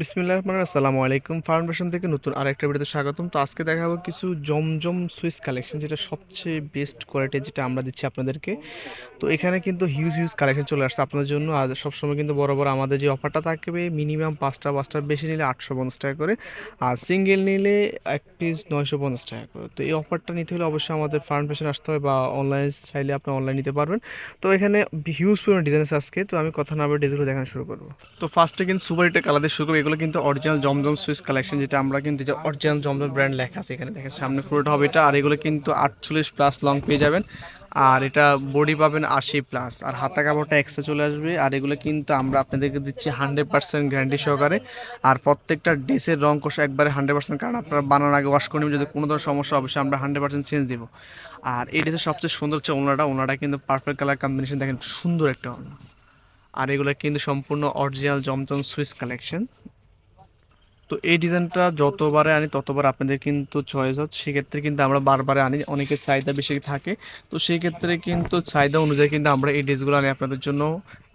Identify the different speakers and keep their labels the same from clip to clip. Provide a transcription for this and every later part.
Speaker 1: বিসমিল্লাহ রহমান আসসালামু আলাইকুম। ফাউন্ডেশন থেকে নতুন আরেকটা ভিডিওতে স্বাগতম। তো আজকে দেখাবো কিছু জমজম সুইস কালেকশন যেটা সবচেয়ে বেস্ট কোয়ালিটি যেটা আমরা দিচ্ছি আপনাদেরকে। তো এখানে কিন্তু হিউজ হিউজ কালেকশন চলে আসছে আপনাদের জন্য। আর সবসময় কিন্তু বড় বড় আমাদের যে অফারটা থাকবে মিনিমাম পাঁচটা পাঁচটা বেশি নিলে আটশো পঞ্চাশ টাকা করে। আর সিঙ্গেল নিলে এক পিস নয়শো পঞ্চাশ টাকা করে। তো এই অফারটা নিতে হলে অবশ্যই আমাদের ফাউন্ডেশন আসতে হবে বা অনলাইন চাইলে আপনি অনলাইন নিতে পারবেন। তো এখানে হিউজ পরিমাণ ডিজাইন আছে আজকে। তো আমি কথা না বলে ডিজাইনগুলো দেখানো শুরু করব। তো ফার্স্টে কিন্তু সুপার হিটের কালার দিয়ে শুরু করব। এগুলো কিন্তু অরিজিনাল জমজম সুইস কালেকশন যেটা আমরা কিন্তু যে অরিজিনাল জমজম ব্র্যান্ড লেখা আছে এখানে। দেখেন সামনে পুরোটা হবে এটা, আর এগুলো কিন্তু আটচল্লিশ প্লাস লং পেয়ে যাবেন। আর এটা বডি পাবেন আশি প্লাস আর হাতা কাপড়টা এক্সট্রা চলে আসবে। আর এগুলো কিন্তু আমরা আপনাদেরকে দিচ্ছি হান্ড্রেড পার্সেন্ট গ্যারান্টি সহকারে। আর প্রত্যেকটা ড্রেসের রং কষা একবারে হান্ড্রেড পার্সেন্ট কারণ আপনারা বানানোর আগে ওয়াশ করে নেবেন, যদি কোনো ধরনের সমস্যা অবশ্যই আমরা হান্ড্রেড পার্সেন্ট চেঞ্জ দিব। আর এই ড্রেসের সবচেয়ে সুন্দর হচ্ছে ওনাটা। ওনাটা কিন্তু পারফেক্ট কালার কম্বিনেশন দেখেন সুন্দর একটা ওনা। আর এগুলো কিন্তু সম্পূর্ণ অরিজিনাল জমজম সুইস কালেকশন তো এই ডিজাইনটা যতবারে আনি, ততবার আপনাদের কিন্তু চয়েস হচ্ছে সেক্ষেত্রে কিন্তু আমরা বারবার আনি, অনেকের চাহিদা বেশি থাকে। তো সেই ক্ষেত্রে কিন্তু চাহিদা অনুযায়ী কিন্তু আমরা এই ড্রেসগুলো আনি আপনাদের জন্য।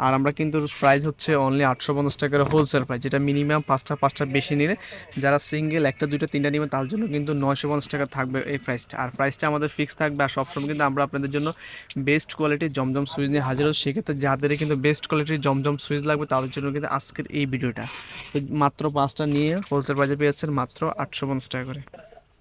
Speaker 1: আর আমরা কিন্তু প্রাইস হচ্ছে অনলি আটশো পঞ্চাশ টাকার হোলসেল প্রাইস যেটা মিনিমাম পাঁচটা পাঁচটা বেশি নিলে যারা সিঙ্গেল একটা, দুইটা, তিনটা নেবেন তার জন্য কিন্তু নয়শো পঞ্চাশ টাকা থাকবে এই প্রাইসটা আর প্রাইসটা আমাদের ফিক্স থাকবে আর সবসময় কিন্তু আমরা আপনাদের জন্য বেস্ট কোয়ালিটির জমজম সুইচ নিয়ে হাজির হচ্ছি সেক্ষেত্রে যাদের কিন্তু বেস্ট কোয়ালিটির জমজম সুইচ লাগবে, তাদের জন্য কিন্তু আজকের এই ভিডিওটা। মাত্র পাঁচটা নিয়ে হোলসেল প্রাইসে পেয়ে যাচ্ছেন মাত্র আটশো পঞ্চাশ টাকা করে।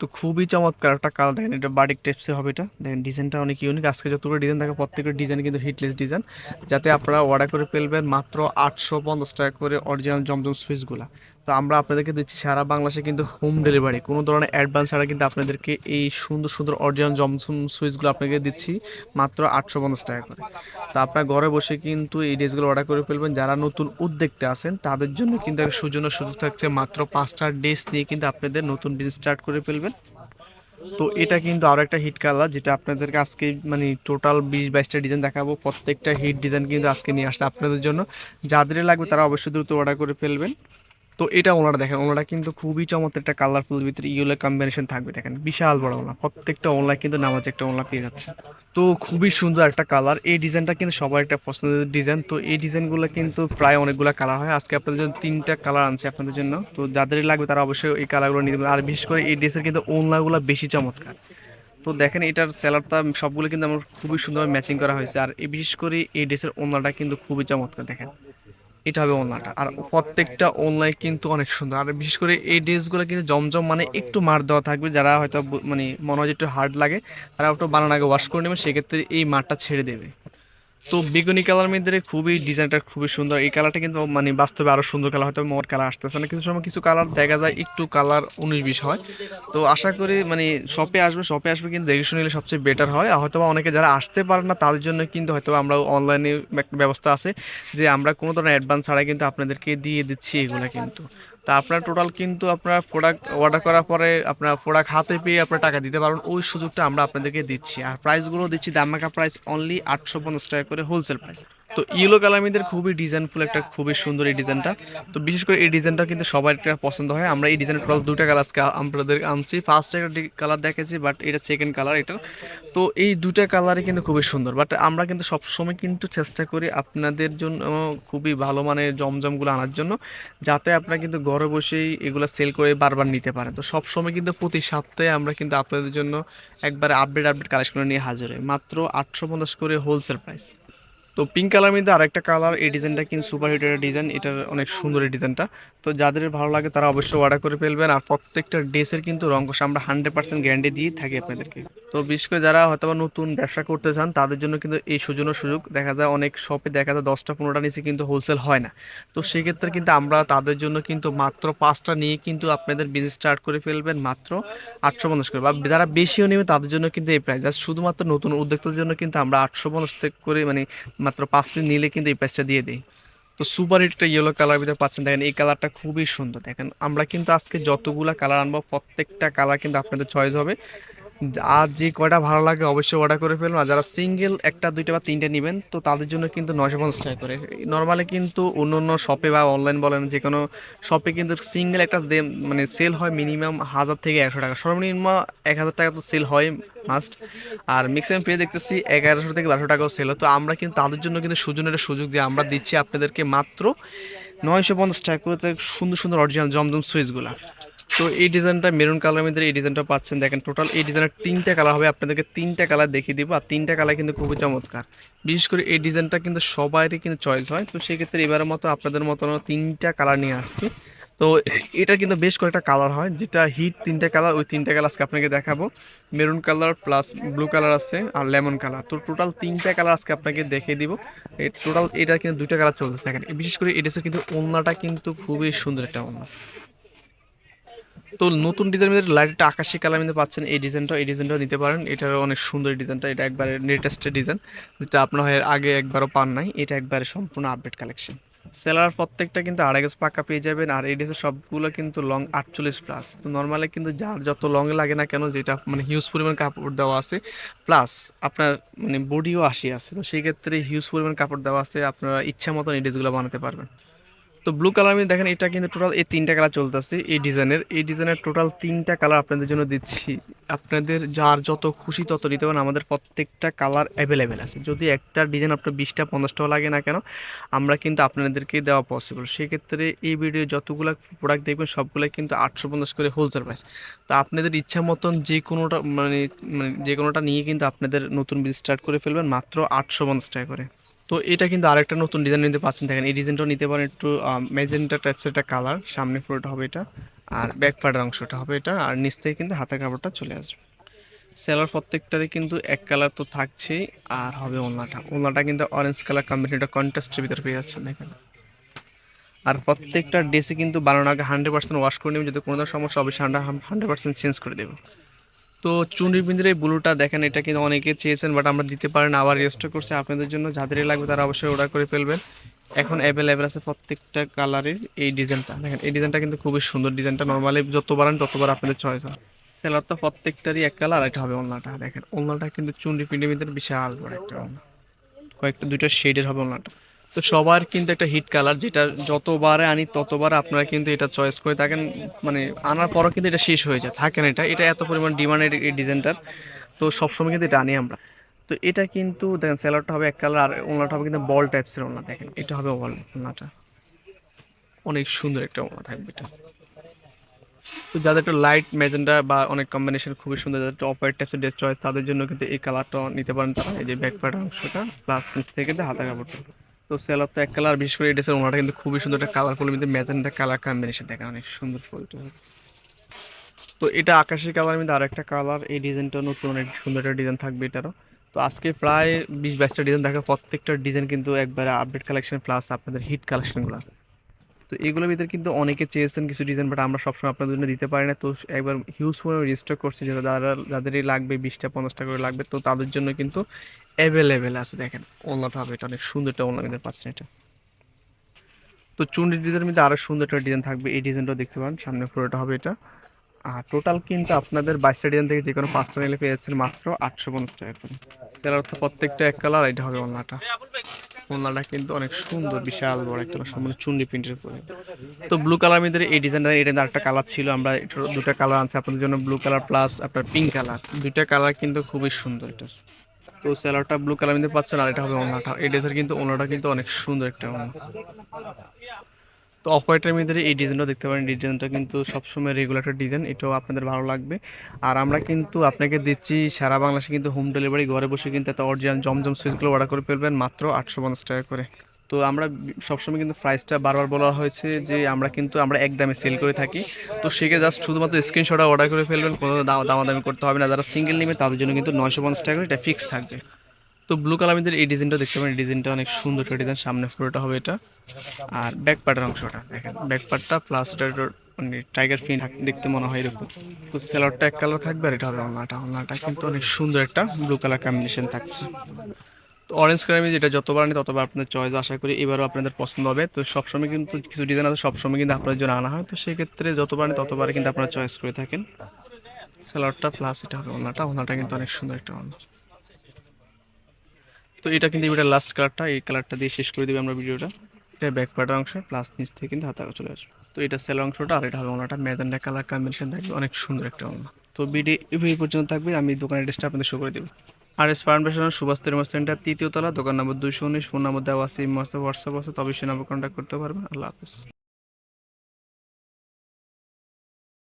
Speaker 1: তো খুবই চমৎকার একটা কালার, দেখেন এটা বাটিক টেপসে হবে এটা। দেখেন ডিজাইনটা অনেক ইউনিক আজকে যতগুলো ডিজাইন থাকে প্রত্যেকের ডিজাইন কিন্তু হিটলেস ডিজাইন যাতে আপনারা অর্ডার করে ফেলবেন মাত্র আটশো পঞ্চাশ টাকা করে অরিজিনাল জমজম সুইচগুলো তো আমরা আপনাদেরকে দিচ্ছি সারা বাংলাদেশে কিন্তু হোম ডেলিভারি কোনো ধরনের অ্যাডভান্স ছাড়া কিন্তু আপনাদেরকে এই সুন্দর সুন্দর অরিজিনাল জমজম সুইচগুলো আপনাকে দিচ্ছি মাত্র আটশো পঞ্চাশ টাকা করে। তো আপনার ঘরে বসে কিন্তু এই ড্রেসগুলো অর্ডার করে ফেলবেন। যারা নতুন উদ্যোক্তা আছেন, তাদের জন্য কিন্তু সুজন্য সুযোগ থাকছে মাত্র পাঁচটা ড্রেস নিয়ে কিন্তু আপনাদের নতুন বিজনেস স্টার্ট করে ফেলবেন। তো এটা কিন্তু আরও একটা হিট কালার যেটা আপনাদেরকে আজকে মানে টোটাল বিশ বাইশটা ডিজাইন দেখাবো। প্রত্যেকটা হিট ডিজাইন কিন্তু আজকে নিয়ে আসছে আপনাদের জন্য। যাদের লাগবে তারা অবশ্যই দ্রুত অর্ডার করে ফেলবেন। তো এটা ওনারা দেখেন, ওনারা কিন্তু খুবই চমৎকার একটা কালারফুল ভিতরে ইয়েলো কম্বিনেশন থাকবে, দেখেন। বিশাল বড় ওনা, প্রত্যেকটা ওনলা কিন্তু নামাজ একটা ওনলা পেয়ে যাচ্ছে। তো খুবই সুন্দর একটা কালার এই ডিজাইনটা কিন্তু সবার একটা পছন্দের ডিজাইন তো এই ডিজাইনগুলো কিন্তু প্রায় অনেকগুলো কালার হয়। আজকে আপনাদের জন্য তিনটা কালার আনছে আপনাদের জন্য, তো যাদেরই লাগবে তারা অবশ্যই এই কালারগুলো নিতে আর বিশেষ করে এই ড্রেসের কিন্তু ওনলাগুলো বেশি চমৎকার। তো দেখেন, এটার স্যালাডটা সবগুলো কিন্তু আমার খুবই সুন্দরভাবে ম্যাচিং করা হয়েছে। আর বিশেষ করে এই ড্রেসের ওনলাটা কিন্তু খুবই চমৎকার, দেখেন। এটা হবে ওলনাটা আর প্রত্যেকটা ওলনায় কিন্তু অনেক সুন্দর। আর বিশেষ করে এই ড্রেসগুলো কিন্তু জমজম মানে একটু মার দেওয়া থাকবে। যারা হয়তো মানে মনে হয় একটু হার্ড লাগে, তারা একটু বানানো আগে ওয়াশ করে নেবে, সেক্ষেত্রে এই মারটা ছেড়ে দেবে। তো বেগুনি কালার মধ্যে খুবই ডিজাইনটা খুবই সুন্দর। এই কালারটা কিন্তু মানে বাস্তবে আরও সুন্দর কালার হয়তো মোর কালার আসতেছে না। কিছু সময় কিছু কালার দেখা যায়, একটু কালার উনিশ বিশ হয়। তো আশা করি মানে শপে আসবে শপে আসবে কিন্তু দেখে শুনে নিলে সবচেয়ে বেটার হয়। আর হয়তো অনেকে যারা আসতে পারে না, তাদের জন্য কিন্তু হয়তো আমরা অনলাইনে ব্যবস্থা আছে যে আমরা কোনো ধরনের অ্যাডভান্স ছাড়াই কিন্তু আপনাদেরকে দিয়ে দিচ্ছি এগুলো কিন্তু। তা আপনার টোটাল কিন্তু আপনার প্রোডাক্ট অর্ডার করার পরে আপনার প্রোডাক্ট হাতে পেয়ে আপনার টাকা দিতে পারবেন। ওই সুযোগটা আমরা আপনাদেরকে দিচ্ছি। আর প্রাইসগুলো দিচ্ছি দামাকা প্রাইস অনলি আটশো পঞ্চাশ টাকা করে হোলসেল প্রাইস তো ইয়েলো কালার মধ্যে খুবই ডিজাইনফুল একটা খুবই সুন্দর এই ডিজাইনটা। তো বিশেষ করে এই ডিজাইনটা কিন্তু সবার একটা পছন্দ হয়। আমরা এই ডিজাইনের টোটাল দুটা কালার আজকে আপনাদের আনছি। ফার্স্ট একটা কালার দেখেছি বাট এটা সেকেন্ড কালার এটা তো এই দুটা কালারই কিন্তু খুবই সুন্দর। বাট আমরা কিন্তু সবসময় কিন্তু চেষ্টা করি আপনাদের জন্য খুবই ভালো মানে জমজমগুলো আনার জন্য যাতে আপনারা কিন্তু ঘরে বসেই এগুলো সেল করে বারবার নিতে পারেন। তো সবসময় কিন্তু প্রতি সপ্তাহে আমরা কিন্তু আপনাদের জন্য একবারে আপডেট আপডেট কালেকশন নিয়ে হাজির হই। মাত্র আটশো পঞ্চাশ করে হোলসেল প্রাইস তো পিঙ্ক কালার মধ্যে আরেকটা কালার এই ডিজাইনটা কিন্তু সুপার হিটের ডিজাইন এটার অনেক সুন্দর এই ডিজাইনটা তো যাদের ভালো লাগে তারা অবশ্যই অর্ডার করে ফেলবেন, আর প্রত্যেকটা ড্রেসের কিন্তু রঙ কষা আমরা হান্ড্রেড পার্সেন্ট গ্যারান্টি দিয়ে থাকি আপনাদেরকে। তো বিশেষ করে যারা হয়তো নতুন ব্যবসা করতে চান, তাদের জন্য কিন্তু এই সুযোগ সুযোগ। দেখা যায় অনেক শপে দেখা যায় দশটা, পনেরোটা নিচে কিন্তু হোলসেল হয় না। তো সেক্ষেত্রে কিন্তু আমরা তাদের জন্য কিন্তু মাত্র পাঁচটা নিয়ে কিন্তু আপনাদের বিজনেস স্টার্ট করে ফেলবেন মাত্র আটশো পঞ্চাশ করে। বা যারা বেশিও নেবে তাদের জন্য কিন্তু এই প্রাইস জাস্ট শুধুমাত্র নতুন উদ্যোক্তার জন্য কিন্তু আমরা আটশো পঞ্চাশ করে মানে মাত্র পাঁচটি নিলে কিন্তু এই প্রাইসটা দিয়ে দিই। তো সুপার হিটটা ইয়েলো কালার ভিতরে পাচ্ছেন। দেখেন এই কালারটা খুবই সুন্দর। দেখেন আমরা কিন্তু আজকে যতগুলা কালার আনব, প্রত্যেকটা কালার কিন্তু আপনাদের চয়েস হবে। আর যে কয়টা ভালো লাগে অবশ্যই অর্ডার করে ফেলুন আর যারা সিঙ্গেল একটা, দুইটা বা তিনটে নেবেন, তো তাদের জন্য কিন্তু নয়শো পঞ্চাশ টাকা করে। নর্মালি কিন্তু অন্য অন্য শপে বা অনলাইন বলেন, যে কোনো শপে কিন্তু সিঙ্গেল একটা মানে সেল হয় মিনিমাম হাজার থেকে একশো টাকা। সর্বনিম্ন এক হাজার টাকা তো সেল হয় মাস্ট আর মিক্সিমাম পেয়ে দেখতেছি, এগারোশো থেকে বারোশো টাকাও সেল হয়। তো আমরা কিন্তু তাদের জন্য কিন্তু সুজনের সুযোগ যে আমরা দিচ্ছি আপনাদেরকে মাত্র নয়শো পঞ্চাশ টাকা করে সুন্দর সুন্দর অরিজিনাল জমজম সুইচগুলা তো এই ডিজাইনটা মেরুন কালারের মধ্যে এই ডিজাইনটা পাচ্ছেন। দেখেন টোটাল এই ডিজাইনের তিনটা কালার হবে। আপনাদেরকে তিনটা কালার দেখিয়ে দিব। আর তিনটা কালার কিন্তু খুবই চমৎকার। বিশেষ করে এই ডিজাইনটা কিন্তু সবারই কিন্তু চয়েস হয়। তো সেক্ষেত্রে এবারের মতো আপনাদের মতো তিনটা কালার নিয়ে আসছি। তো এটা কিন্তু বেশ কয়েকটা কালার হয়, যেটা হিট তিনটা কালার ওই তিনটা কালার আজকে আপনাকে দেখাবো। Maroon colour plus blue colour আছে আর লেমন কালার তো টোটাল তিনটা কালার আজকে আপনাকে দেখিয়ে দিব। টোটাল এটা কিন্তু দুইটা কালার চলতেছে। দেখেন, বিশেষ করে ড্রেসের কিন্তু ওড়নাটা কিন্তু খুবই সুন্দর একটা ওড়না। তো নতুন ডিজাইনের লাইটটা আকাশি কালার মধ্যে পাচ্ছেন, এই ডিজাইনটা এই ডিজাইনটাও নিতে পারেন। এটার অনেক সুন্দর ডিজাইনটা, এটা একবারে লেটেস্টের ডিজাইন, যেটা আপনার আগে একবারও পান নাই। এটা একবারে সম্পূর্ণ আপডেট কালেকশন সেলার প্রত্যেকটা কিন্তু আড়াই গেজ পাকা পেয়ে যাবেন, আর এই ড্রেসের সবগুলো কিন্তু লং আটচল্লিশ প্লাস তো নর্মালি কিন্তু যার যত লং লাগে না কেন, যেটা মানে হিউজ পরিমাণ কাপড় দেওয়া আছে প্লাস আপনার মানে বডিও আশি আছে। তো সেই ক্ষেত্রে হিউজ পরিমাণ কাপড় দেওয়া আছে, আপনারা ইচ্ছা মতন এই ড্রেসগুলো বানাতে পারবেন। তো ব্লু কালার আমি দেখেন, এটা কিন্তু টোটাল এই তিনটা কালার চলতেছে এই ডিজাইনের এই ডিজাইনের টোটাল তিনটা কালার আপনাদের জন্য দিচ্ছি। আপনাদের যার যত খুশি তত নিতে পারেন, আমাদের প্রত্যেকটা কালার অ্যাভেলেবেল আছে। যদি একটা ডিজাইন আপনার বিশটা, পঞ্চাশটাও লাগে না কেন, আমরা কিন্তু আপনাদেরকে দেওয়া পসিবল সেক্ষেত্রে এই ভিডিও যতগুলো প্রোডাক্ট দেখবেন সবগুলো কিন্তু আটশো, পঞ্চাশ করে হোলসেল প্রাইস তো আপনাদের ইচ্ছা মতন যে কোনোটা মানে মানে যে কোনোটা নিয়ে কিন্তু আপনাদের নতুন বিজনেস স্টার্ট করে ফেলবেন, মাত্র আটশো, পঞ্চাশ টাকা করে। তো এটা কিন্তু আরেকটা নতুন ডিজাইন নিতে পাচ্ছেন দেখেন, এই ডিজাইনটাও নিতে পারেন একটু মেজেন্টা টাইপসের একটা কালার সামনে পুরোটা হবে এটা। আর ব্যাক পার্টের অংশটা হবে এটা। আর নিচ থেকে কিন্তু হাতের কাপড়টা চলে আসবে। সেলার প্রত্যেকটারই কিন্তু এক কালার তো থাকছেই। আর হবে ওলনাটা ওলনাটা কিন্তু অরেঞ্জ কালার কম্বিনেশনটা কন্ট্রাস্টের ভিতরে পেয়ে যাচ্ছেন, দেখেন। আর প্রত্যেকটা ড্রেসে কিন্তু বানানোর আগে হান্ড্রেড পার্সেন্ট ওয়াশ করে নেবেন। যদি কোনো সমস্যা অবশ্যই হান্ড্রেড পার্সেন্ট চেঞ্জ করে দেবো তো চুনরি বিন্দির ব্লুটা দেখেন, এটা কিন্তু অনেকে চেয়েছেন বাট আমরা দিতে পারেন। আবার রেস্টোর করছে আপনাদের জন্য, যাদেরই লাগবে তারা অবশ্যই অর্ডার করে ফেলবেন। এখন অ্যাভেলেবেল আছে প্রত্যেকটা কালারের এই ডিজাইনটা দেখেন, এই ডিজাইনটা কিন্তু খুবই সুন্দর ডিজাইনটা নর্মালি যতবার আনেন ততবার আপনাদের চয়েস হয়। সেলার তো প্রত্যেকটারই এক কালার এটা হবে ওলনাটা দেখেন ওলনাটা কিন্তু চুনরি পিন্ডির ভিতরে বিশাল বড় একটা কয়েকটা, দুইটা শেডের হবে ওলনাটা তো সবার কিন্তু একটা হিট কালার যেটা যতবারে আনি ততবার আপনারা কিন্তু এটা চয়েস করে থাকেন। মানে আনার পরও কিন্তু এটা শেষ হয়ে যায়, থাকে না এটা। এটা এত পরিমাণ ডিমান্ডের এই ডিজাইনটার তো সবসময় কিন্তু এটা আনি আমরা। তো এটা কিন্তু দেখেন স্যালাডটা হবে এক কালার আর ওনাটা হবে কিন্তু বল টাইপসের ওনা দেখেন। এটা হবে বল ওনাটা অনেক সুন্দর একটা ওনা থাকবে এটা। তো যাদের একটু লাইট ম্যাজেন্ডা বা অনেক কম্বিনেশন খুবই সুন্দর, যাদের একটু অফ হোয়াইট টাইপসের ড্রেস চয়েস তাদের জন্য কিন্তু এই কালারটা নিতে পারেন তারা। এই যে ব্যাক পার্ট অংশটা প্লাস নিচ থেকে হাতা কাপড়টা। তো সেলার তো এক কালার বিশেষ করে এই ড্রেসের কিন্তু খুবই সুন্দর, একটা কালার কালারফুল মধ্যে ম্যাজেন্টা কালার কম্বিনেশন দেখেন, অনেক সুন্দর ফুলটা তো এটা আকাশের কালার মধ্যে আর একটা কালার এই ডিজাইনটা নতুন, অনেক সুন্দর একটা ডিজাইন থাকবে এটারও। তো আজকে প্রায় বিশ বাইশটা ডিজাইন দেখা প্রত্যেকটা ডিজাইন কিন্তু একবারে আপডেট কালেকশন প্লাস আপনাদের হিট কালেকশনগুলো তো এগুলোর ভিতরে কিন্তু অনেকে চেয়েছেন কিছু ডিজাইন বাট আমরা সবসময় আপনাদের জন্য দিতে পারি না। তো একবার হিউজ পরিমাণে রেজিস্টার করছি যেটা যারা, যাদেরই লাগবে বিশটা পঞ্চাশটা করে লাগবে, তো তাদের জন্য কিন্তু অ্যাভেলেবেল আছে। দেখেন ওনলাটা হবে এটা, অনেক সুন্দর একটা কিন্তু পাচ্ছেন এটা। তো চুন্ডি ডিজাইনের মধ্যে আরও সুন্দর একটা ডিজাইন থাকবে। এই ডিজাইনটাও দেখতে পারেন, সামনে পুরোটা হবে এটা। আর টোটাল কিন্তু আপনাদের বাইশটা ডিজাইন থেকে যে কোনো পাঁচটা নিলে পেয়ে যাচ্ছেন মাত্র আটশো পঞ্চাশ টাকা করে। সেলার তো প্রত্যেকটা এক কালার এটা হবে ওনলাটা ওনলাটা কিন্তু অনেক সুন্দর, বিশাল বড় একটা সম্পূর্ণ চুন্ডি প্রিন্টের পরে তো ব্লু কালার মধ্যে এই ডিজাইনটা এটা আরেকটা কালার ছিল, আমরা এটার দুটা কালার আনছি, আপনাদের জন্য ব্লু কালার প্লাস আপনার পিঙ্ক কালার দুইটা কালার কিন্তু খুবই সুন্দর এটার তো স্যালারটা ব্লু কালার মধ্যে পাচ্ছেন, আর এটা হবে ওনাটা। এই ড্রেসের কিন্তু ওনাটা কিন্তু অনেক সুন্দর একটা ওনা। তো অফ হোয়াইটের মধ্যে এই ডিজাইনটা দেখতে পারেন। ডিজাইনটা কিন্তু সবসময় রেগুলার ডিজাইন এটাও আপনাদের ভালো লাগবে। আর আমরা কিন্তু আপনাকে দিচ্ছি সারা বাংলাদেশে কিন্তু হোম ডেলিভারি ঘরে বসে কিন্তু এত অরিজিনাল জমজম সুইচগুলো অর্ডার করে ফেলবেন মাত্র আটশো পঞ্চাশ টাকা করে। তো আমরা সবসময় কিন্তু প্রাইসটা বারবার বলা হয়েছে যে আমরা কিন্তু, আমরা এক দামে সেল করে থাকি। তো সেকে জাস্ট শুধুমাত্র স্ক্রিনশট অর্ডার করে ফেলবেন, কোনো দাম দামাদামি করতে হবে না। যারা সিঙ্গেল নেবে, তাদের জন্য কিন্তু নয়শো পঞ্চাশ টাকা এটা ফিক্স থাকবে। তো ব্লু কালার মধ্যে এই ডিজাইনটা দেখতে পারেন ডিজাইনটা অনেক সুন্দর একটা ডিজাইন সামনে পুরোটা হবে এটা। আর ব্যাক পার্টের অংশটা, দেখেন ব্যাক পার্টটা প্লাস মানে টাইগার ফিন দেখতে মনে হয় এরকম। তো সেলারটা এক কালার থাকবে আর এটা হবে ওনাটা ওনাটা কিন্তু অনেক সুন্দর একটা ব্লু কালার কম্বিনেশন থাকছে। তো অরেঞ্জ কালার যেটা যতবার আনি ততবার আপনাদের চয়েস আশা করি এবারও আপনাদের পছন্দ হবে। তো সবসময় কিন্তু কিছু ডিজাইন আছে, সবসময় কিন্তু আপনাদের জন্য আনা হয়। তো সেক্ষেত্রে যতবার আনি ততবার কিন্তু আপনারা চয়েস করে থাকেন। সেলারটা প্লাস এটা হবে ওনাটা ওনাটা কিন্তু অনেক সুন্দর একটা ওনা তো এটা কিন্তু এটা লাস্ট কালারটা এই কালারটা দিয়ে শেষ করে দিবে আমরা ভিডিওটা। এটা ব্যাক পার্টের অংশ প্লাস নিচ থেকে কিন্তু হাতাকা চলে আসবে। তো এটা সেল অংশটা আর এটা হবে ওনাটা মেদানটা কালার কম্বিনেশন থাকবে, অনেক সুন্দর একটা ওনা। তো ভিডিও এই পর্যন্ত থাকবে, আমি দোকানের ড্রেসটা আপনাদের শো করে দেবো। আর এস ফাউন্ডেশনের সুভাষ তেরমা সেন্টার তৃতীয় তলা, দোকান নম্বর দুশো উনিশ ফোন নম্বর দেওয়া আছে হোয়াটসঅ্যাপ আছে তবে সে নম্বর কন্ট্যাক্ট করতে পারবেন। আল্লাহ হাফিজ।